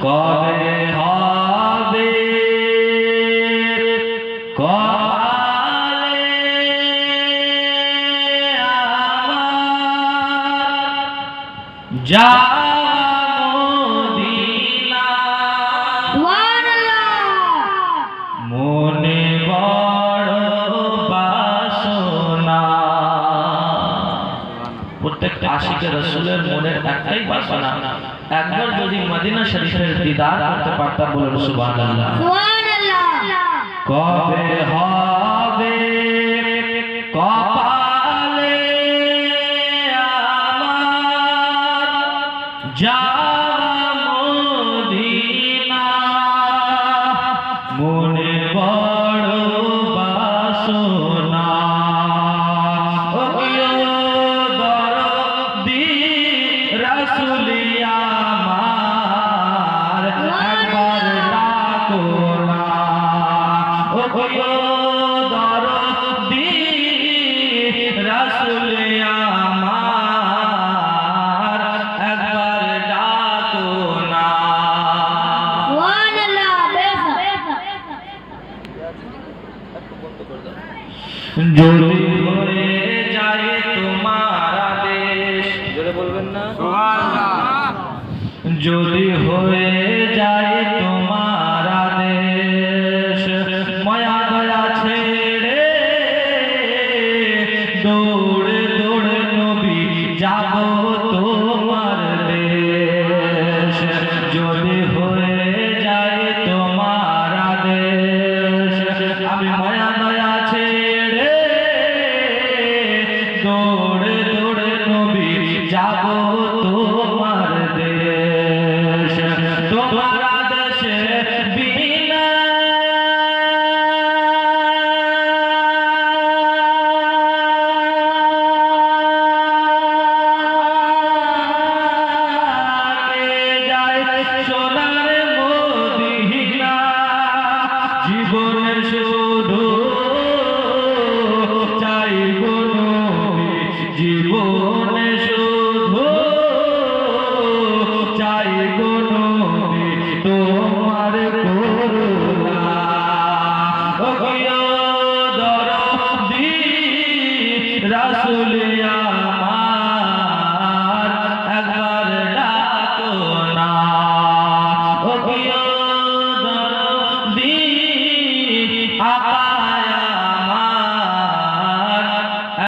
কবে হবে? কপালে আমার প্রত্যেকটা আশিকের রসুলের মনের একটাই বাসনা একবার যদি মদিনা শরীফের দিদার করতে পারতাম বলে সুবহানাল্লাহ। কবে হবে? কপালে আমার যামদিনা মনে বড় বাসনা। যদি হয়ে যায় তোমার আদেশ। জোরে বলবেন না। যদি হয়ে যায় দৌড়ে দৌড়ে নবী, যাব তোমার দেশ। যদি হয়ে যায় তোমার আদেশ, আমি মায়া দয়া ছেড়ে দৌড়ে দৌড়ে নবী, যাব রাসুল